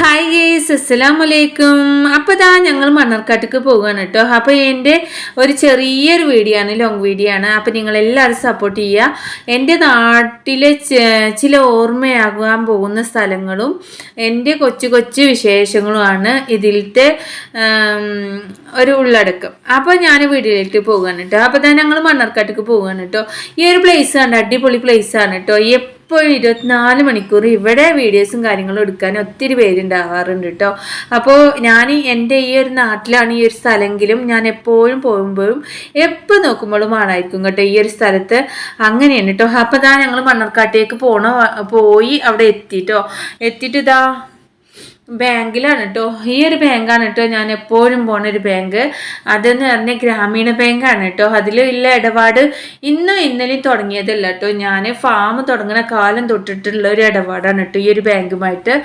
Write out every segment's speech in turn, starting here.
Hi guys അസ്സലാം വലൈക്കും അപ്പോൾ ഇതാ ഞങ്ങൾ മണ്ണർക്കാട്ടിക്ക് പോവുകയാണ് കേട്ടോ അപ്പോൾ എന്റെ ഒരു ചെറിയൊരു വീഡിയോ ആണ് ലോങ് വീഡിയോ ആണ്. അപ്പോൾ നിങ്ങളെല്ലാവരും സപ്പോർട്ട് ചെയ്യുക എന്റെ നാട്ടിലെ ചില ഓർമ്മയാകാൻ പോകുന്ന സ്ഥലങ്ങളും എന്റെ കൊച്ചു കൊച്ചു വിശേഷങ്ങളുമാണ് ഇതിലത്തെ ഒരു ഉള്ളടക്കം. അപ്പോൾ ഞാൻ വീഡിയോയിലേക്ക് പോവുകയാണ് കേട്ടോ അപ്പോൾ തന്നെ ഞങ്ങൾ മണ്ണർക്കാട്ടിക്ക് പോവുകയാണ് കേട്ടോ ഈ ഒരു പ്ലേസ് ആണ് അടിപൊളി പ്ലേസ് ആണ് കേട്ടോ എപ്പോഴും ഇരുപത്തിനാല് മണിക്കൂർ ഇവിടെ വീഡിയോസും കാര്യങ്ങളും എടുക്കാൻ ഒത്തിരി പേരുണ്ടാവാറുണ്ട് കേട്ടോ അപ്പോൾ ഞാൻ എന്റെ ഈ ഒരു നാട്ടിലാണ് ഈ ഒരു സ്ഥലമെങ്കിലും ഞാൻ എപ്പോഴും പോകുമ്പോഴും എപ്പോൾ നോക്കുമ്പോഴും ആളായിരിക്കും കേട്ടോ ഈ ഒരു സ്ഥലത്ത്. അങ്ങനെയാണ് കേട്ടോ അപ്പോൾ ഞങ്ങൾ മണ്ണർക്കാട്ടേക്ക് പോണ പോയി അവിടെ എത്തിട്ടോ എത്തിയിട്ട് ഇതാ ബാങ്കിലാണ് കേട്ടോ ഈ ഒരു ബാങ്കാണ് കേട്ടോ ഞാൻ എപ്പോഴും പോണ ഒരു ബാങ്ക്. അതെന്ന് പറഞ്ഞാൽ ഗ്രാമീണ ബാങ്കാണ് കേട്ടോ അതിലുള്ള ഇടപാട് ഇന്നും ഇന്നലെയും തുടങ്ങിയതല്ല കേട്ടോ ഞാൻ ഫാം തുടങ്ങുന്ന കാലം തൊട്ടിട്ടുള്ള ഒരു ഇടപാടാണ് കേട്ടോ ഈ ഒരു ബാങ്കുമായിട്ട്.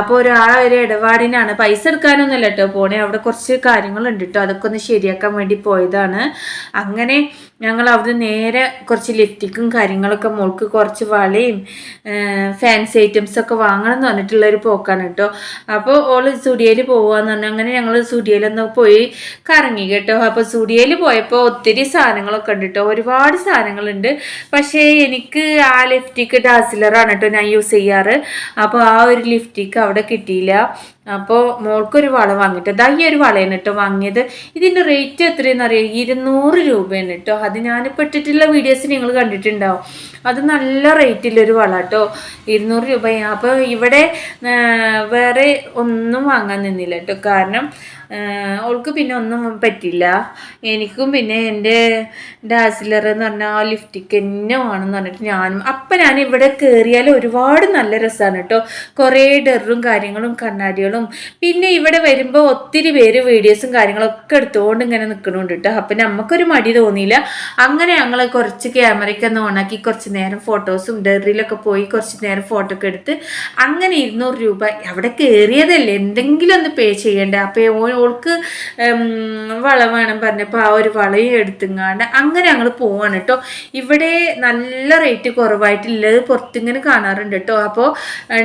അപ്പോൾ ഒരു ആ ഒരു ഇടപാടിനാണ് പൈസ എടുക്കാനൊന്നുമല്ല കേട്ടോ പോണേ. അവിടെ കുറച്ച് കാര്യങ്ങളുണ്ട് കേട്ടോ അതൊക്കെ ഒന്ന് ശരിയാക്കാൻ വേണ്ടി പോയതാണ്. അങ്ങനെ ഞങ്ങൾ അവിടെ നേരെ കുറച്ച് ലിഫ്റ്റിക്കും കാര്യങ്ങളൊക്കെ മോൾക്ക് കുറച്ച് വളയും ഫാൻസി ഐറ്റംസ് ഒക്കെ വാങ്ങണം എന്ന് പറഞ്ഞിട്ടുള്ള ഒരു പോക്കാണ് കേട്ടോ. അപ്പോൾ ഓൾ സ്റ്റുഡിയോയിൽ പോവാന്ന് പറഞ്ഞു. അങ്ങനെ ഞങ്ങൾ സ്റ്റുഡിയോയിലൊന്ന് പോയി കറങ്ങി കേട്ടോ. അപ്പോൾ സ്റ്റുഡിയോയിൽ പോയപ്പോൾ ഒത്തിരി സാധനങ്ങളൊക്കെ ഉണ്ട് കേട്ടോ. ഒരുപാട് സാധനങ്ങളുണ്ട്. പക്ഷേ എനിക്ക് ആ ലിഫ്റ്റിക്ക് ഡാസിലറാണ് കേട്ടോ ഞാൻ യൂസ് ചെയ്യാറ്. അപ്പോൾ ആ ഒരു ലിഫ്റ്റിക്ക് അവിടെ കിട്ടിയില്ല. അപ്പോൾ മോൾക്കൊരു വള വാങ്ങിയിട്ട് ദാ ഈ ഒരു വളയാണ് കേട്ടോ വാങ്ങിയത്. ഇതിന്റെ റേറ്റ് എത്രയെന്ന് അറിയാം? ഇരുന്നൂറ് രൂപയാണ് കേട്ടോ അത് ഞാനിപ്പോൾ ഇട്ടിട്ടുള്ള വീഡിയോസ് നിങ്ങൾ കണ്ടിട്ടുണ്ടാവും. അത് നല്ല റേറ്റിലൊരു വള കേട്ടോ ഇരുന്നൂറ് രൂപയാണ് അപ്പോൾ ഇവിടെ വേറെ ഒന്നും വാങ്ങാൻ നിന്നില്ല കേട്ടോ കാരണം ഓൾക്ക് പിന്നെ ഒന്നും പറ്റില്ല. എനിക്കും പിന്നെ എന്റെ ഡാസിലർ എന്ന് പറഞ്ഞാൽ ലിഫ്റ്റിക്ക് തന്നെ വേണമെന്ന് പറഞ്ഞിട്ട് ഞാനും അപ്പം ഞാൻ ഇവിടെ കയറിയാൽ ഒരുപാട് നല്ല രസമാണ് കേട്ടോ കുറേ ഡെറും കാര്യങ്ങളും കണ്ണാടികളും പിന്നെ ഇവിടെ വരുമ്പോൾ ഒത്തിരി പേര് വീഡിയോസും കാര്യങ്ങളൊക്കെ എടുത്തുകൊണ്ട് ഇങ്ങനെ നിൽക്കണുണ്ട് കേട്ടോ അപ്പം നമുക്കൊരു മടി തോന്നിയില്ല. അങ്ങനെ ഞങ്ങൾ കുറച്ച് ക്യാമറയ്ക്ക് ഒന്ന് ഓണാക്കി കുറച്ച് നേരം ഫോട്ടോസും ഡെറിയിലൊക്കെ പോയി കുറച്ച് നേരം ഫോട്ടോ ഒക്കെ എടുത്ത് അങ്ങനെ ഇരുന്നൂറ് രൂപ അവിടെ കയറിയതല്ലേ എന്തെങ്കിലും ഒന്ന് പേ ചെയ്യണ്ടേ? അപ്പോൾ ഓൾക്ക് വള വേണം പറഞ്ഞപ്പോൾ ആ ഒരു വളയും എടുത്തുങ്ങാണ്ട് അങ്ങനെ ഞങ്ങൾ പോവാണ് കേട്ടോ ഇവിടെ നല്ല റേറ്റ് കുറവായിട്ടുള്ളത് പുറത്തിങ്ങനെ കാണാറുണ്ട് കേട്ടോ അപ്പോൾ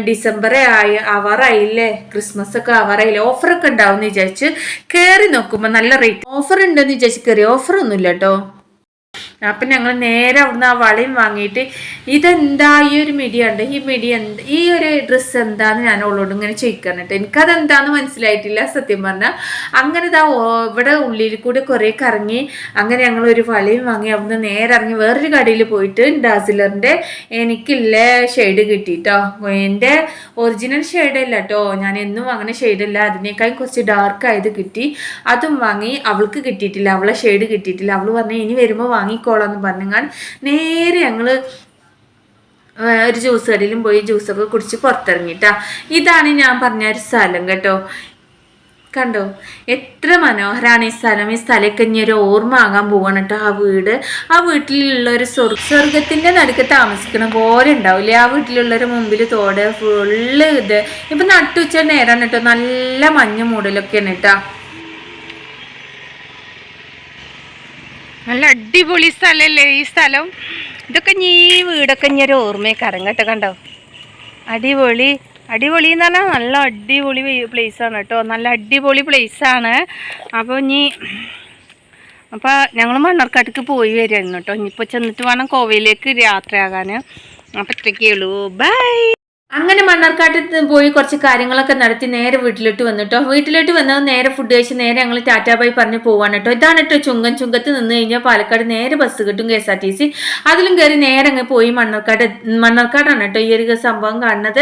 ഡിസംബറേ ആയി ആവാറായില്ലേ ക്രിസ്മസ് ഒക്കെ ആവാറായില്ലേ ഓഫറൊക്കെ ഉണ്ടാവും എന്ന് വിചാരിച്ച് കയറി നോക്കുമ്പോൾ നല്ല റേറ്റ് ഓഫർ ഉണ്ടെന്ന് വിചാരിച്ച് കയറി ഓഫറൊന്നുമില്ല കേട്ടോ അപ്പം ഞങ്ങൾ നേരെ അവിടുന്ന് ആ വളയും വാങ്ങിയിട്ട് ഇതെന്താ ഈ ഒരു മിടി ഉണ്ട് ഈ മിടി എന്ത് ഈ ഒരു ഡ്രസ്സ് എന്താന്ന് ഞാൻ ഉള്ളോട് ഇങ്ങനെ ചോദിക്കണം കേട്ടോ. എനിക്കതെന്താന്ന് മനസ്സിലായിട്ടില്ല സത്യം പറഞ്ഞാൽ അങ്ങനെ ഇതാ ഇവിടെ ഉള്ളിൽ കൂടി കുറേ കറങ്ങി അങ്ങനെ ഞങ്ങൾ ഒരു വളയും വാങ്ങി അവിടുന്ന് നേരെ ഇറങ്ങി വേറൊരു കടയിൽ പോയിട്ട് ഡാസിലറിന്റെ എനിക്കില്ല ഷെയ്ഡ് കിട്ടിട്ടോ. എന്റെ ഒറിജിനൽ ഷെയ്ഡ് അല്ല കേട്ടോ. ഞാൻ എന്നും വാങ്ങുന്ന ഷെയ്ഡല്ല അതിനേക്കാൾ കുറച്ച് ഡാർക്ക് ആയത് കിട്ടി. അതും വാങ്ങി അവൾക്ക് കിട്ടിയിട്ടില്ല. അവളെ ഷെയ്ഡ് കിട്ടിയിട്ടില്ല. അവൾ പറഞ്ഞു ഇനി വരുമ്പോൾ വാങ്ങിക്കോളാന്ന് പറഞ്ഞാൽ നേരെ ഞങ്ങൾ ഒരു ജ്യൂസ് കടയിലും പോയി ജ്യൂസൊക്കെ കുടിച്ച് പുറത്തിറങ്ങിട്ടാ. ഇതാണ് ഞാൻ പറഞ്ഞ ഒരു സ്ഥലം കേട്ടോ. കണ്ടോ? എത്ര മനോഹരമാണ് ഈ സ്ഥലം. ഈ സ്ഥലമൊക്കെ ഇനി ഒരു ഓർമ്മ ആകാൻ പോവാണ് കേട്ടോ ആ വീട്. ആ വീട്ടിലുള്ള ഒരു സ്വർഗ സ്വർഗത്തിന്റെ നടുക്ക് താമസിക്കണ പോലെ ഉണ്ടാവില്ലേ? ആ വീട്ടിലുള്ളൊരു മുമ്പിൽ തോട് ഫുള്ള് ഇത്. ഇപ്പം നട്ടുച്ച നേരാണ് കേട്ടോ. നല്ല മഞ്ഞ് മൂടലൊക്കെയാണ് കേട്ടോ. നല്ല അടിപൊളി സ്ഥലല്ലേ ഈ സ്ഥലം? ഇതൊക്കെ നീ വീടൊക്കെ ഇനി ഒരു ഓർമ്മയൊക്കെ കേട്ടോ കണ്ടോ? അടിപൊളി. അടിപൊളി എന്ന് പറഞ്ഞാൽ നല്ല അടിപൊളി പ്ലേസ് ആണ് കേട്ടോ. നല്ല അടിപൊളി പ്ലേസ് ആണ്. അപ്പോൾ ഇനി അപ്പോൾ ഞങ്ങൾ മണ്ണാർക്കാട്ടേക്ക് പോയി വരുമായിരുന്നു കേട്ടോ. ഇനിയിപ്പോൾ ചെന്നിട്ട് വേണം കോവയിലേക്ക് യാത്രയാകാൻ അപ്പോൾ ഇത്രയൊക്കെയുള്ളൂ ബൈ അങ്ങനെ മണ്ണാർക്കാട്ടിൽ പോയി കുറച്ച് കാര്യങ്ങളൊക്കെ നടത്തി നേരെ വീട്ടിലോട്ട് വന്നിട്ടോ. വീട്ടിലോട്ട് വന്നത് നേരെ ഫുഡ് കഴിച്ച് നേരെ ഞങ്ങൾ ടാറ്റാബായി പറഞ്ഞ് പോവാണ് കേട്ടോ ഇതാണ് കേട്ടോ ചുങ്കൻ ചുങ്കത്ത് നിന്ന് കഴിഞ്ഞാൽ പാലക്കാട് നേരെ ബസ് കിട്ടും K S R T C. അതിലും കയറി നേരെ അങ്ങ് പോയി മണ്ണാർക്കാട് മണ്ണാർക്കാടാണ് കേട്ടോ ഈ ഒരു സംഭവം കാണുന്നത്.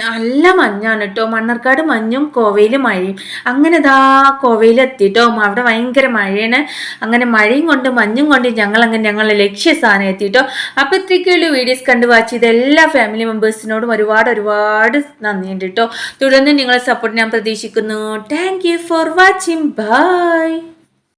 നല്ല മഞ്ഞാണ് കേട്ടോ മണ്ണാർക്കാട് മഞ്ഞും കോവയിൽ മഴയും. അങ്ങനെ ഇതാ കോവയിൽ എത്തിട്ടോ. അവിടെ ഭയങ്കര മഴയാണ്. അങ്ങനെ മഴയും കൊണ്ട് മഞ്ഞും കൊണ്ട് ഞങ്ങൾ അങ്ങനെ ഞങ്ങളെ ലക്ഷ്യസ്ഥാനം എത്തിയിട്ടോ അപ്പോൾ ഇത്രയ്ക്കുള്ള വീഡിയോസ് കണ്ട് വാച്ച് ചെയ്ത എല്ലാ ഫാമിലി മെമ്പേഴ്സിനോടും ഒരുപാട് ഒരുപാട് നന്ദിയുണ്ട് കേട്ടോ തുടർന്ന് നിങ്ങളെ സപ്പോർട്ട് ഞാൻ പ്രതീക്ഷിക്കുന്നു. Thank you for watching bye